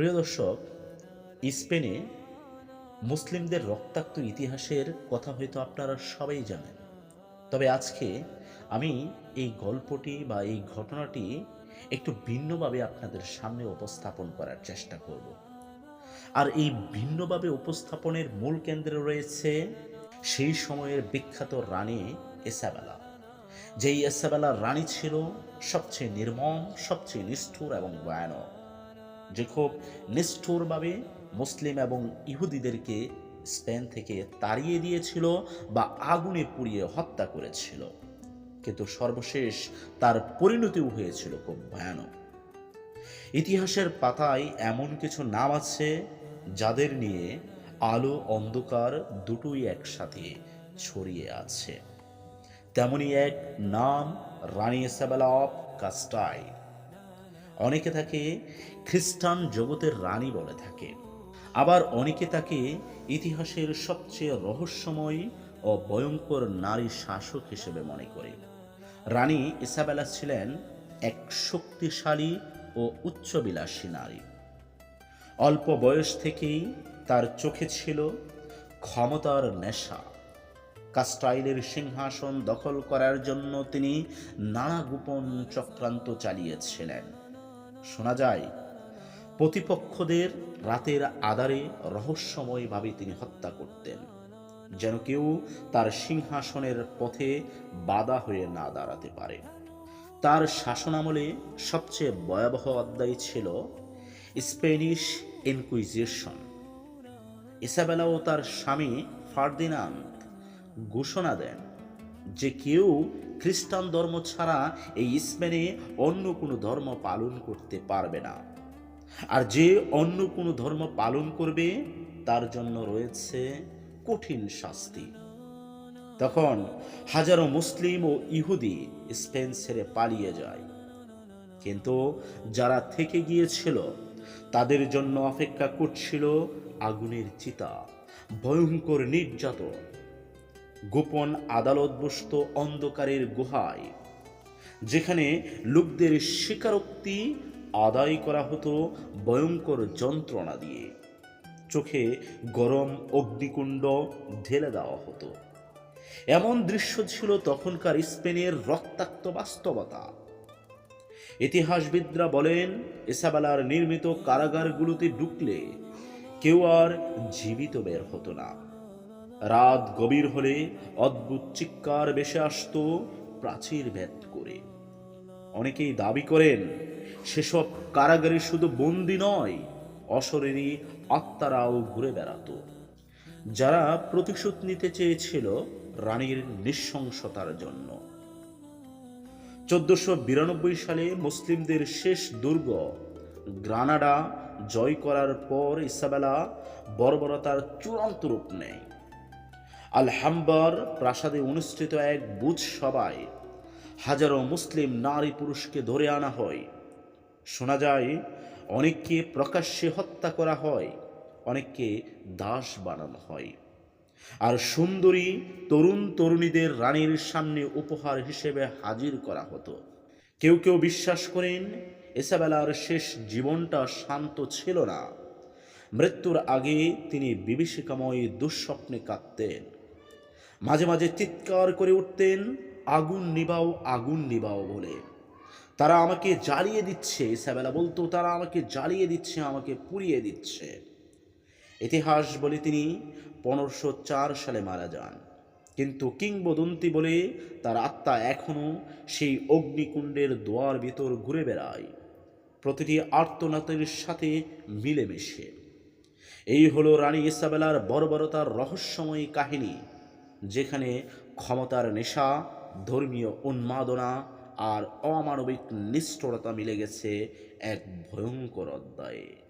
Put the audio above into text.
প্রিয় দর্শক, স্পেনে মুসলিমদের রক্তাক্ত ইতিহাসের কথা হয়তো আপনারা সবাই জানেন। তবে আজকে আমি এই গল্পটি বা এই ঘটনাটি একটু ভিন্নভাবে আপনাদের সামনে উপস্থাপন করার চেষ্টা করব। আর এই ভিন্নভাবে উপস্থাপনের মূল কেন্দ্রে রয়েছে সেই সময়ের বিখ্যাত রানী এসাবেলা, যেই এসাবেলা রানী ছিল সবচেয়ে নির্মম, সবচেয়ে নিষ্ঠুর এবং ভয়ানক। যে খুব নিষ্ঠুরভাবে মুসলিম এবং ইহুদিদেরকে স্পেন থেকে তাড়িয়ে দিয়েছিল বা আগুনে পুড়িয়ে হত্যা করেছিল। কিন্তু সর্বশেষ তার পরিণতিও হয়েছিল খুব ভয়ানক। ইতিহাসের পাতায় এমন কিছু নাম আছে যাদের নিয়ে আলো অন্ধকার দুটোই একসাথে ছড়িয়ে আছে। তেমনই এক নাম রানী এসাবেলা অফ কাস্টাই। অনেকে তাকে খ্রিস্টান জগতের রানী বলে থাকে। আবার অনেকে তাকে ইতিহাসের সবচেয়ে রহস্যময় ও ভয়ঙ্কর নারী শাসক হিসেবে মনে করে। রানী ইসাবেলা ছিলেন এক শক্তিশালী ও উচ্চবিলাসী নারী। অল্প বয়স থেকেই তার চোখে ছিল ক্ষমতার নেশা। কাস্টাইলের সিংহাসন দখল করার জন্য তিনি নানা গোপন চক্রান্ত চালিয়েছিলেন। শোনা যায়, প্রতিপক্ষদের রাতের আধারে রহস্যময়ভাবে তিনি হত্যা করতেন, যেন কেউ তার সিংহাসনের পথে বাধা হয়ে না দাঁড়াতে পারে। তার শাসনামলে সবচেয়ে ভয়াবহ অধ্যায় ছিল স্পেনিশ ইনকুইজিশন। ইসাবেলা ও তার স্বামী ফার্দিনান্দ ঘোষণা দেন যে কেউ খ্রিস্টান ধর্ম ছাড়া এই স্পেনে অন্য কোনো ধর্ম পালন করতে পারবে না। আর যে অন্য কোনো ধর্ম পালন করবে, তার জন্য রয়েছে কঠিন শাস্তি। তখন হাজারো মুসলিম ও ইহুদি স্পেন ছেড়ে পালিয়ে যায়। কিন্তু যারা থেকে গিয়েছিল, তাদের জন্য অপেক্ষা করছিল আগুনের চিতা, ভয়ঙ্কর নির্যাতন। গোপন আদালত বসত অন্ধকারের গুহায়, যেখানে লোকদের স্বীকারোক্তি আদায় করা হতো ভয়ঙ্কর যন্ত্রণা দিয়ে। চোখে গরম অগ্নিকুণ্ড ঢেলে দেওয়া হতো। এমন দৃশ্য ছিল তখনকার স্পেনের রক্তাক্ত বাস্তবতা। ইতিহাসবিদরা বলেন, এসাবেলার নির্মিত কারাগারগুলোতে ঢুকলে কেউ আর জীবিত বের হতো না। রাত গভীর হলে অদ্ভুত চিৎকার বেশে আসতো প্রাচীর ভেদ করে। অনেকেই দাবি করেন, সেসব কারাগারে শুধু বন্দি নয় অশরীরী আত্মারাও ঘুরে বেড়াতো। যারা প্রতিশোধ নিতে চেয়েছিল রানীর নৃশংসতার জন্য। চোদ্দশো বিরানব্বই সালে মুসলিমদের শেষ দুর্গ গ্রানাডা জয় করার পর ইসাবেলা বর্বরতার চূড়ান্ত রূপ নেয়। আলহাম্বার প্রাসাদে অনুষ্ঠিত এক বুঝ সভায় হাজারো মুসলিম নারী পুরুষকে ধরে আনা হয়। শোনা যায়, অনেককে প্রকাশ্যে হত্যা করা হয়, অনেককে দাস বানানো হয়। আর সুন্দরী তরুণ তরুণীদের রানীর সামনে উপহার হিসেবে হাজির করা হতো। কেউ কেউ বিশ্বাস করেন, এসাবেলার শেষ জীবনটা শান্ত ছিল না। মৃত্যুর আগে তিনি বিভীষিকাময় দুঃস্বপ্নে কাঁদতেন। মাঝে মাঝে চিৎকার করে উঠতেন, আগুন নিবাও আগুন নিবাও বলে। তারা আমাকে জ্বালিয়ে দিচ্ছে ইসাবেলা বলতো, তারা আমাকে জ্বালিয়ে দিচ্ছে, আমাকে পুড়িয়ে দিচ্ছে। ইতিহাস বলে তিনি পনেরোশো চার সালে মারা যান। কিন্তু কিংবদন্তি বলে তার আত্মা এখনও সেই অগ্নিকুণ্ডের দোয়ার ভিতর ঘুরে বেড়ায়। প্রতিটি আর্তনাতের সাথে মিলেমিশে। এই হলো রানী ইসাবেলার বর্বরতার রহস্যময়ী কাহিনী। যেখানে ক্ষমতার নেশা ধর্মীয় উন্মাদনা আর অমানবিক নিষ্ঠুরতা মিলে গেছে এক ভয়ঙ্কর অধ্যায়ে।